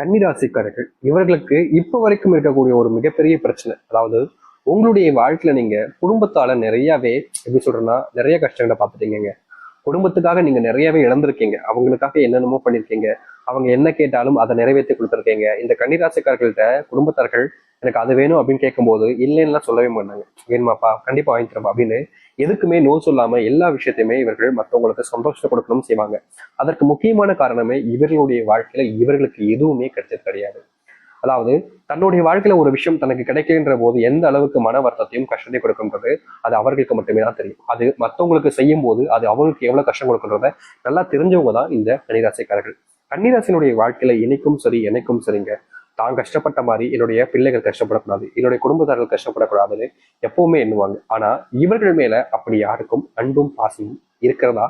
கன்னிராசிக்காரர்கள் இவர்களுக்கு இப்ப வரைக்கும் இருக்கக்கூடிய ஒரு மிகப்பெரிய பிரச்சனை. அதாவது உங்களுடைய வாழ்க்கையில நீங்க குடும்பத்தால நிறையவே எப்படி சொல்றேன்னா நிறைய கஷ்டங்களை பார்த்துட்டீங்க குடும்பத்துக்காக நீங்க நிறையவே இழந்திருக்கீங்க. அவங்களுக்காக என்னென்னமோ பண்ணிருக்கீங்க. அவங்க என்ன கேட்டாலும் அதை நிறைவேற்றி கொடுத்துருக்கீங்க. இந்த கன்னிராசிக்காரர்கள்ட்ட குடும்பத்தார்கள் எனக்கு அது வேணும் அப்படின்னு கேட்கும்போது இல்லைன்னா சொல்லவே மாட்டாங்க. வேணுமாப்பா? கண்டிப்பா வாங்கி தரப்பா அப்படின்னு எதுக்குமே நோ சொல்லாம எல்லா விஷயத்தையுமே இவர்கள் மற்றவங்களுக்கு சந்தோஷத்தை கொடுக்கணும்னு செய்வாங்க. அதற்கு முக்கியமான காரணமே இவர்களுடைய வாழ்க்கையில இவர்களுக்கு எதுவுமே கிடைச்சது கிடையாது. அதாவது தன்னுடைய வாழ்க்கையில ஒரு விஷயம் தனக்கு கிடைக்கின்ற போது எந்த அளவுக்கு மன வருத்தத்தையும் கஷ்டத்தை கொடுக்கும்ன்றது அது அவர்களுக்கு மட்டுமே தான் தெரியும். அது மற்றவங்களுக்கு செய்யும் போது அது அவங்களுக்கு எவ்வளவு கஷ்டம் கொடுக்குன்றத நல்லா தெரிஞ்சவங்க தான் இந்த கனிராசிக்காரர்கள் கன்னிராசினுடைய வாழ்க்கையில இணைக்கும் சரி எனக்கும் சரிங்க. தான் கஷ்டப்பட்ட மாதிரி என்னுடைய பிள்ளைகள் கஷ்டப்படக்கூடாது என்னுடைய குடும்பத்தார்கள் கஷ்டப்படக்கூடாதுன்னு எப்பவுமே எண்ணுவாங்க. ஆனா இவர்கள் மேல அப்படி யாருக்கும் அன்பும் பாசமும் இருக்கிறதா?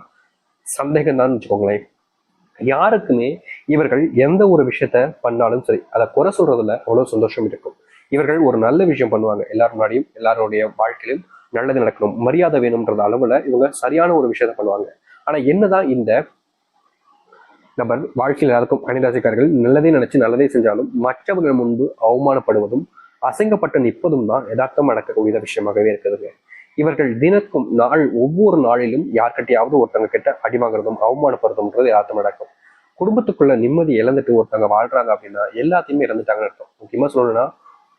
சந்தேகம் தான் வச்சுக்கோங்களேன். யாருக்குமே இவர்கள் எந்த ஒரு விஷயத்த பண்ணாலும் சரி அதை குறை சொல்றதுல அவ்வளவு சந்தோஷம் இருக்கும். இவர்கள் ஒரு நல்ல விஷயம் பண்ணுவாங்க. எல்லாரும் முன்னாடியும் எல்லாருடைய வாழ்க்கையிலும் நல்லது நடக்கணும். மரியாதை வேணும்ன்றது அளவுல இவங்க சரியான ஒரு விஷயத்த பண்ணுவாங்க. ஆனா என்னதான் இந்த நம்ம வாழ்க்கையில் நடக்கும் அணிராசிக்காரர்கள் நல்லதே நினைச்சு நல்லதே செஞ்சாலும் மற்றவர்கள் முன்பு அவமானப்படுவதும் அசைங்கப்பட்டு நிற்பதும் தான் யதார்த்தம் நடக்கக்கூடிய விஷயமாகவே இருக்குதுங்க இவர்கள் தினக்கும் நாள் ஒவ்வொரு நாளிலும் யார்கிட்டயாவது ஒருத்தவங்க கிட்ட அடி வாங்குறதும் அவமானப்படுறதும்ன்றது யதார்த்தம் நடக்கும். குடும்பத்துக்குள்ள நிம்மதி இழந்துட்டு ஒருத்தவங்க வாழ்றாங்க அப்படின்னா எல்லாத்தையுமே இழந்துட்டாங்கன்னு அர்த்தம். முக்கியமா சொல்லணும்னா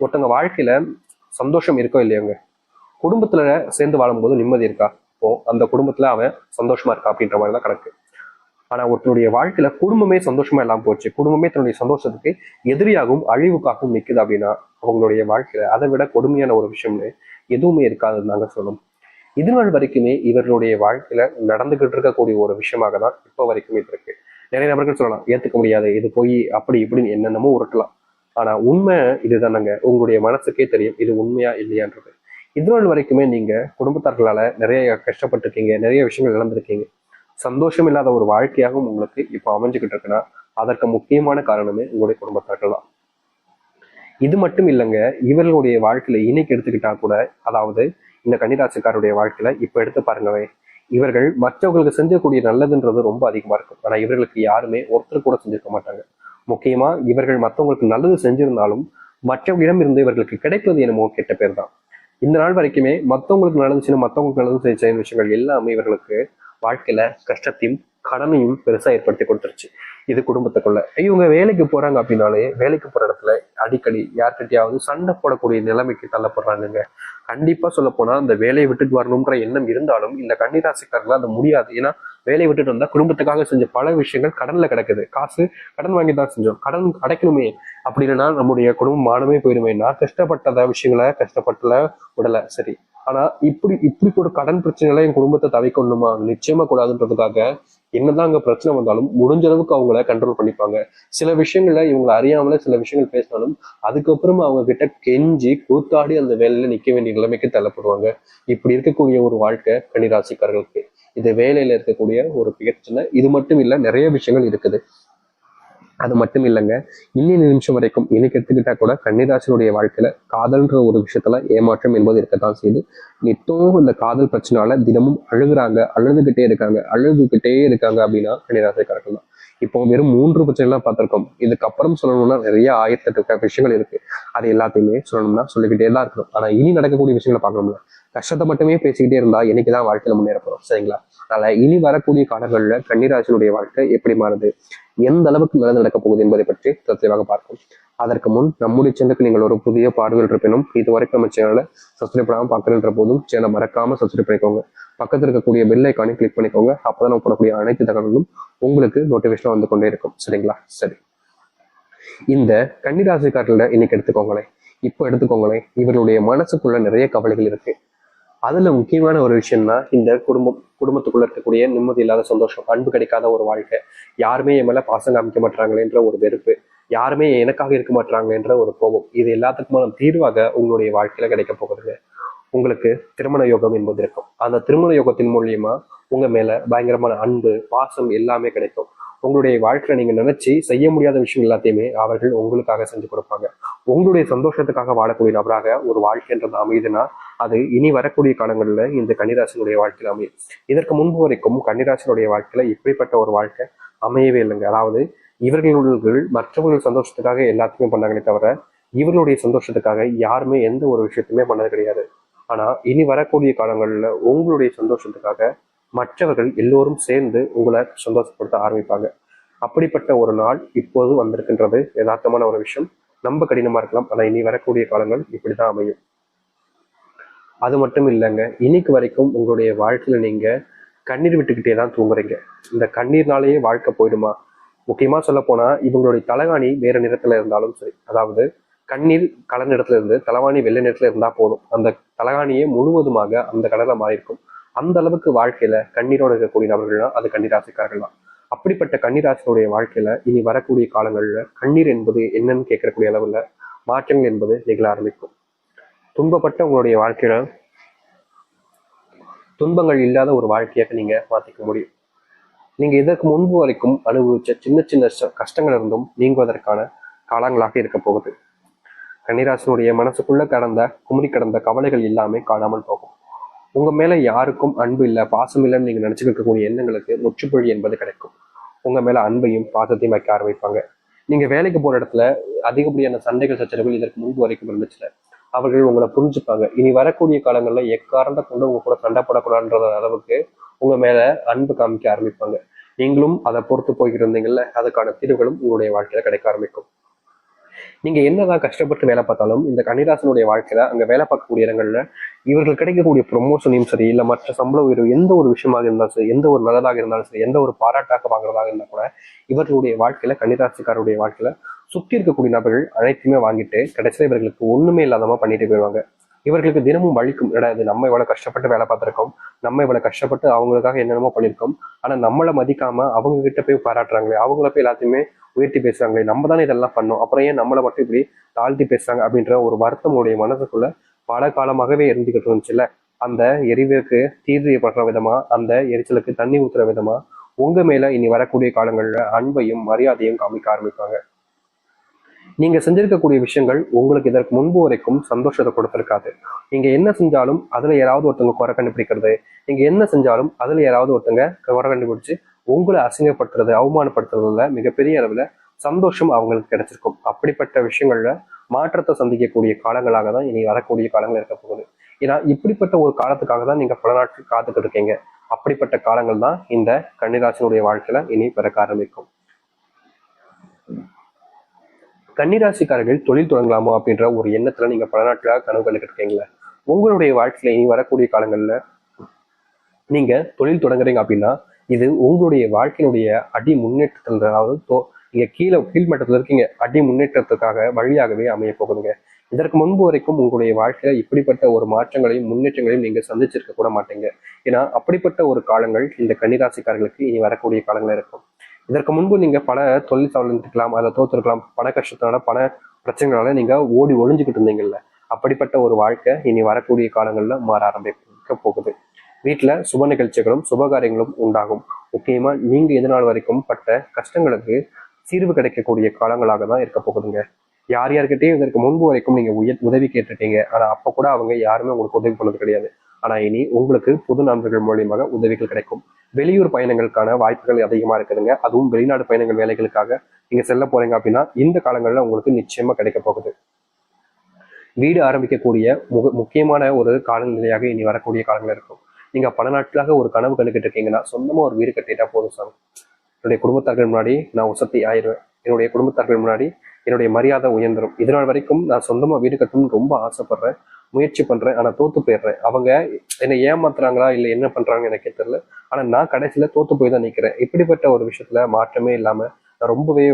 ஒருத்தவங்க வாழ்க்கையில சந்தோஷம் இருக்கோ இல்லையோங்க? குடும்பத்துல சேர்ந்து வாழும்போது நிம்மதி இருக்கா? இப்போ அந்த குடும்பத்துல அவன் சந்தோஷமா இருக்கா அப்படின்ற மாதிரி தான் கணக்கு. ஆனா ஒருத்தனுடைய வாழ்க்கையில குடும்பமே சந்தோஷமா இல்லாம போச்சு. குடும்பமே தன்னுடைய சந்தோஷத்துக்கு எதிரியாகவும் அழிவுக்காகவும் நிற்குது அப்படின்னா அவங்களுடைய வாழ்க்கையில அதை விட கொடுமையான ஒரு விஷயம்னு எதுவுமே இருக்காதுன்னு நாங்க சொல்லணும். இது நாள் வரைக்குமே இவர்களுடைய வாழ்க்கையில நடந்துகிட்டு இருக்கக்கூடிய ஒரு விஷயமாக தான் இப்போ வரைக்குமே இது இருக்கு. நிறைய நபர்கள் சொல்லலாம் ஏத்துக்க முடியாது இது போய் அப்படி இப்படின்னு என்னென்னமோ உருட்டலாம். ஆனா உண்மை இதுதானங்க. உங்களுடைய மனசுக்கே தெரியும் இது உண்மையா இல்லையான்றது. இது நாள் வரைக்குமே நீங்க குடும்பத்தார்களால நிறைய கஷ்டப்பட்டிருக்கீங்க நிறைய விஷயங்கள் இழந்திருக்கீங்க. சந்தோஷம் இல்லாத ஒரு வாழ்க்கையாகவும் உங்களுக்கு இப்போ அமைஞ்சுக்கிட்டு இருக்குன்னா அதற்கு முக்கியமான காரணமே உங்களுடைய குடும்பத்தார்கள் தான். இது மட்டும் இல்லைங்க இவர்களுடைய வாழ்க்கையில இன்னைக்கு எடுத்துக்கிட்டா கூட அதாவது இந்த கன்னிராசிக்காருடைய வாழ்க்கையில இப்ப எடுத்து பாருங்கவே இவர்கள் மற்றவர்களுக்கு செஞ்சக்கூடிய நல்லதுன்றது ரொம்ப அதிகமா இருக்கும். ஆனா இவர்களுக்கு யாருமே ஒருத்தர் கூட செஞ்சிருக்க மாட்டாங்க. முக்கியமா இவர்கள் மற்றவங்களுக்கு நல்லது செஞ்சிருந்தாலும் மற்றவர்களிடம் இருந்து இவர்களுக்கு கிடைப்பது என்னமோ கெட்ட பேர் தான். இந்த நாள் வரைக்குமே மற்றவங்களுக்கு நல்லது செய்யணும் மற்றவங்களுக்கு நல்லது செய்ய விஷயங்கள் எல்லாமே இவர்களுக்கு வாழ்க்கையில கஷ்டத்தையும் கடனையும் பெருசா ஏற்படுத்தி கொடுத்துருச்சு. இது குடும்பத்துக்குள்ள. இவங்க வேலைக்கு போறாங்க அப்படின்னாலே வேலைக்கு போற இடத்துல அடிக்கடி யார்கிட்டயாவது சண்டை போடக்கூடிய நிலைமைக்கு தள்ளப்படுறாங்க கண்டிப்பா சொல்ல போனா அந்த வேலையை விட்டுட்டு வரணும்ன்ற எண்ணம் இருந்தாலும் இந்த கன்னிராசிக்காரர்கள் அது முடியாது. ஏன்னா வேலையை விட்டுட்டு வந்தா குடும்பத்துக்காக செஞ்ச பல விஷயங்கள் கடன்ல கிடக்குது. காசு கடன் வாங்கி தான் செஞ்சோம். கடன் அடைக்கணுமே. அப்படி இல்லைன்னா நம்முடைய குடும்பம் மானமே போயிருமே நான் கஷ்டப்பட்டத விஷயங்களை கஷ்டப்பட்டல விடல. சரி. ஆனா இப்படி இப்படி ஒரு கடன் பிரச்சனைகளை என் குடும்பத்தை தவிக்கணுமா? நிச்சயமா கூடாதுன்றதுக்காக என்னதான் அங்க பிரச்சனை வந்தாலும் முடிஞ்ச அளவுக்கு அவங்கள கண்ட்ரோல் பண்ணிப்பாங்க. சில விஷயங்கள்ல இவங்களை அறியாமல சில விஷயங்கள் பேசினாலும் அதுக்கப்புறமா அவங்க கிட்ட கெஞ்சி கூத்தாடி அந்த வேலையில நிக்க வேண்டிய நிலைமைக்கு தள்ளப்படுவாங்க. இப்படி இருக்கக்கூடிய ஒரு வாழ்க்கை கன்னிராசிக்காரர்களுக்கு. இது வேலையில இருக்கக்கூடிய ஒரு பிரச்சனை. இது மட்டும் இல்ல நிறைய விஷயங்கள் இருக்குது. அது மட்டும் இல்லைங்க. இன்னி நிமிஷம் வரைக்கும் இன்னைக்கு எடுத்துக்கிட்டா கூட கன்னிராசனுடைய வாழ்க்கையில காதல்ன்ற ஒரு விஷயத்துல ஏமாற்றம் என்பது இருக்கத்தான் செய்யுது. நித்தம் இந்த காதல் பிரச்சனால தினமும் அழுகுறாங்க அழுதுகிட்டே இருக்காங்க அழுதுகிட்டே இருக்காங்க அப்படின்னா கன்னிராசிக்காரர்கள் தான். இப்போ வெறும் மூன்று பிரச்சனைலாம் பார்த்திருக்கோம். இதுக்கப்புறம் சொல்லணும்னா நிறைய ஆயிரத்தெட்டு விஷயங்கள் இருக்கு. அது எல்லாத்தையுமே சொல்லணும்னா சொல்லிக்கிட்டே தான் இருக்கணும். ஆனா இனி நடக்கக்கூடிய விஷயங்களை பார்க்கணும்ல. கஷ்டத்தை மட்டுமே பேசிக்கிட்டே இருந்தா இன்னைக்குதான் வாழ்க்கையில முன்னேற போறோம். சரிங்களா? அதனால இனி வரக்கூடிய காலங்கள்ல கன்னிராசினுடைய வாழ்க்கை எப்படி மாறுது? எந்த அளவுக்கு நல்லது நடக்க போகுது என்பதை பற்றி தெளிவாக பார்ப்போம். அதற்கு முன் நம்முடைய சேனலுக்கு நீங்கள் ஒரு புதிய பார்வையில் இருப்பினும் இது வரைக்கும் நம்ம சேனலை சப்ஸ்கிரைப் பண்ணாமல் பார்க்குறன்ற போதும் சேனலை மறக்காம சப்ஸ்கிரைப் பண்ணிக்கோங்க. பக்கத்தில் இருக்கக்கூடிய பெல் ஐக்கானை கிளிக் பண்ணிக்கோங்க. அப்பதான் நம்ம போடக்கூடிய அனைத்து தகவல்களும் உங்களுக்கு நோட்டிஃபிகேஷன் வந்து கொண்டே இருக்கும். சரிங்களா? சரி. இந்த கன்னிராசிக்காரர்கள இன்னைக்கு எடுத்துக்கோங்களேன். இப்போ எடுத்துக்கோங்களேன். இவருடைய மனசுக்குள்ள நிறைய கவலைகள் இருக்கு. அதுல முக்கியமான ஒரு விஷயம்னா இந்த குடும்பம் குடும்பத்துக்குள்ள இருக்கக்கூடிய நிம்மதி இல்லாத சந்தோஷம் அன்பு கிடைக்காத ஒரு வாழ்க்கை. யாருமே என் மேல பாசம் காமிக்க மாட்டாங்களேன்ற ஒரு வெறுப்பு. யாருமே எனக்காக இருக்க மாட்டாங்களேன்ற ஒரு கோபம். இது எல்லாத்துக்குமான தீர்வாக உங்களுடைய வாழ்க்கையில கிடைக்க போகிறது உங்களுக்கு திருமண யோகம் என்பது இருக்கும். அந்த திருமண யோகத்தின் மூலியமா உங்க மேல பயங்கரமான அன்பு பாசம் எல்லாமே கிடைக்கும். உங்களுடைய வாழ்க்கையில நீங்க நினைச்சு செய்ய முடியாத விஷயம் எல்லாத்தையுமே அவர்கள் உங்களுக்காக செஞ்சு கொடுப்பாங்க. உங்களுடைய சந்தோஷத்துக்காக வாழக்கூடிய நபராக ஒரு வாழ்க்கைன்றது அமையுதுன்னா அது இனி வரக்கூடிய காலங்களில் இந்த கன்னிராசினுடைய வாழ்க்கையில் அமையும். இதற்கு முன்பு வரைக்கும் கன்னிராசினுடைய வாழ்க்கையில இப்படிப்பட்ட ஒரு வாழ்க்கை அமையவே இல்லைங்க. அதாவது இவர்கள் மற்றவர்கள் சந்தோஷத்துக்காக எல்லாத்தையுமே பண்ணாங்களே தவிர இவர்களுடைய சந்தோஷத்துக்காக யாருமே எந்த ஒரு விஷயத்தையுமே பண்ணது கிடையாது. ஆனால் இனி வரக்கூடிய காலங்களில் உங்களுடைய சந்தோஷத்துக்காக மற்றவர்கள் எல்லோரும் சேர்ந்து உங்களை சந்தோஷப்படுத்த ஆரம்பிப்பாங்க. அப்படிப்பட்ட ஒரு நாள் இப்போது வந்திருக்கின்றது. யதார்த்தமான ஒரு விஷயம். நம்ம கடினமா இருக்கலாம். ஆனால் இனி வரக்கூடிய காலங்கள் இப்படிதான் அமையும். அது மட்டும் இல்லைங்க. இன்னைக்கு வரைக்கும் உங்களுடைய வாழ்க்கையில நீங்கள் கண்ணீர் விட்டுக்கிட்டே தான் தூங்குறீங்க. இந்த கண்ணீர்னாலேயே வாழ்க்கை போயிடுமா? முக்கியமாக சொல்ல போனால் இவங்களுடைய தலகாணி வேறு நிறத்தில் இருந்தாலும் சரி. அதாவது கண்ணீர் கலர் நிறத்துல இருந்து தலவாணி வெள்ளை நிறத்துல இருந்தா போதும். அந்த தலகாணியே முழுவதுமாக அந்த கலர்ல மாறி இருக்கும் அந்த அளவுக்கு வாழ்க்கையில கண்ணீரோட இருக்கக்கூடிய நபர்கள்னா அது கண்ணீராசிக்காரர்கள் தான். அப்படிப்பட்ட கண்ணீராசினுடைய வாழ்க்கையில இனி வரக்கூடிய காலங்கள்ல கண்ணீர் என்பது என்னன்னு கேட்கக்கூடிய அளவுல மாற்றங்கள் என்பது நிகழ ஆரம்பிக்கும். துன்பப்பட்ட உங்களுடைய வாழ்க்கையில துன்பங்கள் இல்லாத ஒரு வாழ்க்கையாக நீங்க மாத்திக்க முடியும். நீங்க இதற்கு முன்பு வரைக்கும் அனுபவிச்ச சின்ன சின்ன கஷ்டங்கள் இருந்தும் நீங்குவதற்கான காலங்களாக இருக்க போகுது. கன்னிராசனுடைய மனசுக்குள்ள கடந்த குமரி கடந்த கவலைகள் எல்லாமே காணாமல் போகும். உங்க மேல யாருக்கும் அன்பு இல்லை பாசம் இல்லைன்னு நீங்க நினைச்சுக்கிட்டு இருக்கக்கூடிய எண்ணங்களுக்கு முற்றுப்புழி என்பது கிடைக்கும். உங்க மேல அன்பையும் பாசத்தையும் வைக்க ஆரம்பிப்பாங்க. நீங்க வேலைக்கு போற இடத்துல அதிகப்படியான சண்டைகள் சச்சரவுகள் இதற்கு முன்பு வரைக்கும் இருந்துச்சுல அவர்கள் உங்களை புரிஞ்சுப்பாங்க. இனி வரக்கூடிய காலங்களில் எக்காரணத்தை கொண்டு உங்க கூட சண்டை போடக்கூடாதுன்ற அளவுக்கு உங்க மேல அன்பு காமிக்க ஆரம்பிப்பாங்க. நீங்களும் அதை பொறுத்து போய்கிட்டு இருந்தீங்கல்ல அதுக்கான தீர்வுகளும் உங்களுடைய வாழ்க்கையில கிடைக்க ஆரம்பிக்கும். நீங்க என்னதான் கஷ்டப்பட்டு வேலை பார்த்தாலும் இந்த கன்னிராசனுடைய வாழ்க்கையில அங்க வேலை பார்க்கக்கூடிய இடங்கள்ல இவர்கள் கிடைக்கக்கூடிய ப்ரொமோஷனையும் சரி இல்ல மற்ற சம்பள உயர்வு எந்த ஒரு விஷயமாக இருந்தாலும் சரி எந்த ஒரு நல்லதாக இருந்தாலும் சரி எந்த ஒரு பாராட்டாக வாங்குறதாக இருந்தா கூட இவர்களுடைய வாழ்க்கையில கன்னிராசிக்காரருடைய வாழ்க்கையில சுத்தி இருக்கக்கூடிய நபர்கள் அனைத்துமே வாங்கிட்டு கடைசியில இவர்களுக்கு ஒண்ணுமே இல்லாதமா பண்ணிட்டு போயிடுவாங்க. இவர்களுக்கு தினமும் வலிக்கும். என்னடா இது நம்ம இவ்வளவு கஷ்டப்பட்டு வேலை பார்த்துருக்கோம். நம்ம இவ்வளவு கஷ்டப்பட்டு அவங்களுக்காக என்னென்னமோ பண்ணியிருக்கோம். ஆனா நம்மளை மதிக்காம அவங்க கிட்ட போய் பாராட்டுறாங்களே அவங்கள போய் எல்லாத்தையுமே உயர்த்தி பேசுறாங்களே நம்ம தானே இதெல்லாம் பண்ணோம். அப்புறம் ஏன் நம்மளை மட்டும் இப்படி தாழ்த்தி பேசுறாங்க அப்படின்ற ஒரு வருத்தம் உடைய மனசுக்குள்ள பல காலமாகவே இருந்துகிட்டு இருந்துச்சுல்ல அந்த எரிவுக்கு தீர்வு பண்ற விதமா அந்த எரிச்சலுக்கு தண்ணி ஊத்துற விதமா உங்க மேல இனி வரக்கூடிய காலங்கள்ல அன்பையும் மரியாதையும் காமிக்க ஆரம்பிப்பாங்க. நீங்க செஞ்சிருக்கக்கூடிய விஷயங்கள் உங்களுக்கு இதற்கு முன்பு வரைக்கும் சந்தோஷத்தை கொடுத்திருக்காது. நீங்க என்ன செஞ்சாலும் அதுல யாராவது ஒருத்தவங்க குறை கண்டுபிடிக்கிறது நீங்க என்ன செஞ்சாலும் அதுல யாராவது ஒருத்தங்க குறை கண்டுபிடிச்சு உங்களை அசிங்கப்படுத்துறது அவமானப்படுத்துறதுல மிகப்பெரிய அளவுல சந்தோஷம் அவங்களுக்கு கிடைச்சிருக்கும். அப்படிப்பட்ட விஷயங்கள்ல மாற்றத்தை சந்திக்கக்கூடிய காலங்களாக தான் இனி வரக்கூடிய காலங்கள் இருக்க போகுது. ஏன்னா இப்படிப்பட்ட ஒரு காலத்துக்காக தான் நீங்க பல நாட்கள் காத்துக்கிட்டு இருக்கீங்க. அப்படிப்பட்ட காலங்கள் தான் இந்த கன்னிராசினுடைய வாழ்க்கையில இனி பிறக்க ஆரம்பிக்கும். கன்னிராசிக்காரர்கள் தொழில் தொடங்கலாமா அப்படின்ற ஒரு எண்ணத்துல நீங்க பல நாட்களாக கனவு கண்டுக்கிட்டு உங்களுடைய வாழ்க்கையில இனி வரக்கூடிய காலங்கள்ல நீங்க தொழில் தொடங்குறீங்க அப்படின்னா இது உங்களுடைய வாழ்க்கையினுடைய அடி முன்னேற்றத்தில் அதாவது தோ- நீங்க கீழே கீழ்மட்டத்தில் இருக்கீங்க. அடி முன்னேற்றத்துக்காக வழியாகவே அமைய போகுதுங்க. இதற்கு முன்பு வரைக்கும் உங்களுடைய வாழ்க்கையில இப்படிப்பட்ட ஒரு மாற்றங்களையும் முன்னேற்றங்களையும் நீங்க சந்திச்சிருக்க கூட மாட்டீங்க. ஏன்னா அப்படிப்பட்ட ஒரு காலங்கள் இந்த கன்னிராசிக்காரர்களுக்கு இனி வரக்கூடிய காலங்கள் இருக்கும். இதற்கு முன்பு நீங்க பல தொழில் சார்ந்திருக்கலாம் அதில் தோத்திருக்கலாம் பண கஷ்டத்தினால பண பிரச்சனைகளால நீங்க ஓடி ஒழிஞ்சுக்கிட்டு இருந்தீங்கல்ல. அப்படிப்பட்ட ஒரு வாழ்க்கை இனி வரக்கூடிய காலங்கள்ல மாற ஆரம்பிக்க போகுது. வீட்டுல சுப நிகழ்ச்சிகளும் சுபகாரியங்களும் உண்டாகும். முக்கியமா நீங்கள் எதிர்நாள் வரைக்கும் பட்ட கஷ்டங்களுக்கு தீர்வு கிடைக்கக்கூடிய காலங்களாக தான் இருக்க போகுதுங்க. யார் யார்கிட்டையும் இதற்கு முன்பு வரைக்கும் நீங்க உய உதவி கேட்டுட்டீங்க ஆனா அப்ப கூட அவங்க யாருமே உங்களுக்கு உதவி பண்ணது கிடையாது. ஆனா இனி உங்களுக்கு புது நண்பர்கள் மூலியமாக உதவிகள் கிடைக்கும். வெளியூர் பயணங்களுக்கான வாய்ப்புகள் அதிகமா இருக்குதுங்க. அதுவும் வெளிநாடு பயணங்கள் வேலைகளுக்காக நீங்க செல்ல போறீங்க அப்படின்னா இந்த காலங்கள்ல உங்களுக்கு நிச்சயமா கிடைக்க போகுது. வீடு ஆரம்பிக்கக்கூடிய முக முக்கியமான ஒரு காலநிலையாக இனி வரக்கூடிய காலங்கள் இருக்கும். நீங்க பல நாட்களாக ஒரு கனவு கண்டுகிட்டு இருக்கீங்கன்னா சொந்தமா ஒரு வீடு கட்டிட்டா போதும் சாமி. என்னுடைய குடும்பத்தார்கள் முன்னாடி நான் உசத்தி ஆயிடுவேன். என்னுடைய குடும்பத்தார்கள் முன்னாடி என்னுடைய மரியாதை உயர்ந்துடும் இதனால் வரைக்கும் நான் சொந்தமா வீடு கட்டணும்னு ரொம்ப ஆசைப்படுறேன். முயற்சி பண்றேன். ஆனா தோத்து போயிடுறேன். அவங்க என்னை ஏமாத்துறாங்களா? இல்ல என்ன பண்றாங்க எனக்கே தெரியல. ஆனா நான் கடைசியில தோத்து போய் தான் நிக்கிறேன். இப்படிப்பட்ட ஒரு விஷயத்துல மாற்றமே இல்லாம நான் ரொம்பவே